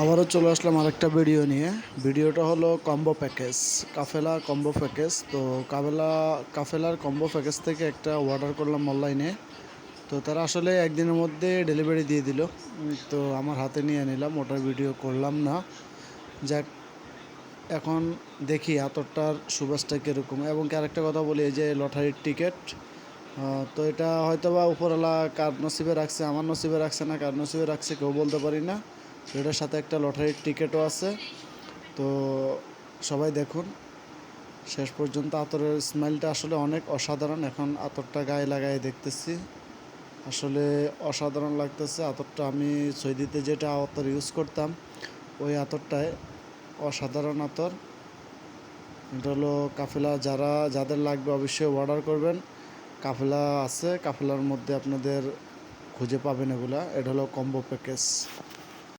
আবারও চলে আসলাম আরেকটা ভিডিও নিয়ে। ভিডিওটা হলো combo package Kafela combo package তো কাফেলা, কাফেলার কম্বো প্যাকেজ থেকে একটা অর্ডার করলাম অনলাইনে তো তারা আসলে একদিনের মধ্যে ডেলিভারি দিয়ে দিল। তো আমার হাতে নিয়ে নিলাম, ওটার ভিডিও করলাম না। যাক, এখন দেখি আতরটার সুবাসটা কীরকম। এবং আরেকটা কথা বলি যে লটারির টিকিট তো এটা হয়তো বা উপরওয়ালা কার নসিবে রাখছে, আমার নসিবে রাখছে না, কার নসিবে রাখছে কেউ বলতে পারি না। তো এটার সাথে একটা লটারির টিকিটও আছে। তো সবাই দেখুন, শেষ পর্যন্ত আতরের স্মেলটা আসলে অনেক অসাধারণ। এখন আতরটা গায়ে লাগাই দেখতেছি। আসলে অসাধারণ লাগতেছে আতরটা। আমি সৈদিতে যেটা আতর ইউজ করতাম, ওই আতরটায় অসাধারণ আতর। এটা হলো কাফেলা। যারা, যাদের লাগবে অবশ্যই অর্ডার করবেন। কাফেলা আছে। কাফেলার মধ্যে আপনাদের খুঁজে পাবেন এগুলা। এটা হলো কম্বো প্যাকেজ